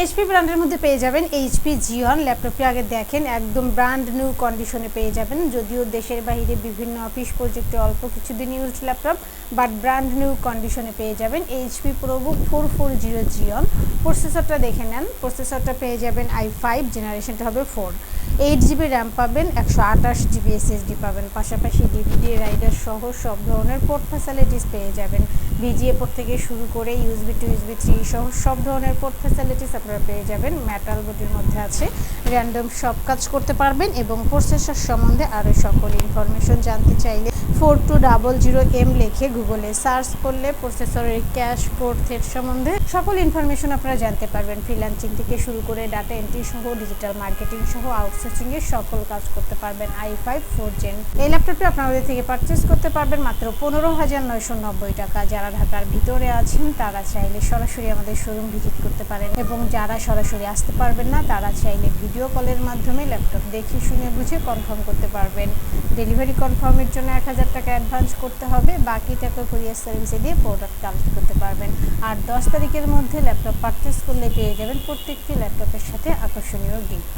HP ব্র্যান্ডের মধ্যে পেয়ে যাবেন এইচপি জিওন ল্যাপটপটি আগে দেখেন, একদম ব্র্যান্ড নিউ কন্ডিশনে পেয়ে যাবেন। যদিও দেশের বাইরে বিভিন্ন অফিস প্রজেক্টে অল্প কিছুদিন use laptop but brand new কন্ডিশনে পেয়ে যাবেন HP ProBook four four zero Xeon প্রসেসরটা দেখে নেন। প্রসেসরটা পেয়ে যাবেন আই ফাইভ জেনারেশনটা হবে ফোর এইট জিবি র্যাম পাবেন, একশো আঠাশ জিবি এসএসডি পাবেন। পাশাপাশি ডিভিডি রাইডার সহ সব ধরনের পোর্ট ফ্যাসিলিটিস পেয়ে যাবেন। ভিজিএ পোর্ট থেকে শুরু করে ইউজবি টু ইউজবি থ্রি সহ সব ধরনের পোর্ট ফ্যাসিলিটিস আপনারা পেয়ে যাবেন। মেটাল বডির মধ্যে আছে। র্যান্ডম সব কাজ করতে পারবেন এবং প্রসেসর সম্বন্ধে আরও সকল ইনফরমেশন জানতে চাইলে four two double zero M লিখে গুগলে সার্চ করলে প্রসেসরের ক্যাশ পোর্ট থ্রেড সম্বন্ধে সকল ইনফরমেশন আপনারা জানতে পারবেন। ফ্রিল্যান্সিং থেকে শুরু করে ডাটা এন্ট্রি সহ ডিজিটাল মার্কেটিং সহ আউটসোর্সিং এর সকল কাজ করতে পারবেন আই ফাইভ ফোর জেন এই ল্যাপটপটি আপনাদের থেকে পারচেস করতে পারবেন মাত্র পনেরো হাজার নয়শো নব্বই টাকা। যারা ঢাকার ভিতরে আছেন, তারা চাইলে সরাসরি আমাদের শোরুম ভিজিট করতে পারেন এবং যারা সরাসরি আসতে পারবেন না, তারা চাইলে ভিডিও কলের মাধ্যমে ল্যাপটপ দেখে, শুনে, বুঝে কনফার্ম করতে পারবেন। ডেলিভারি কনফার্মের জন্য এক হাজার টাকা অ্যাডভান্স করতে হবে বাকি টাকা কুরিয়ার সার্ভিসে দিয়ে প্রোডাক্ট কালেক্ট করতে পারবেন। আর দশ তারিখের মধ্যে ল্যাপটপ পারচেস করলে পেয়ে যাবেন প্রত্যেকটি ল্যাপটপের সাথে আকর্ষণীয় গিফট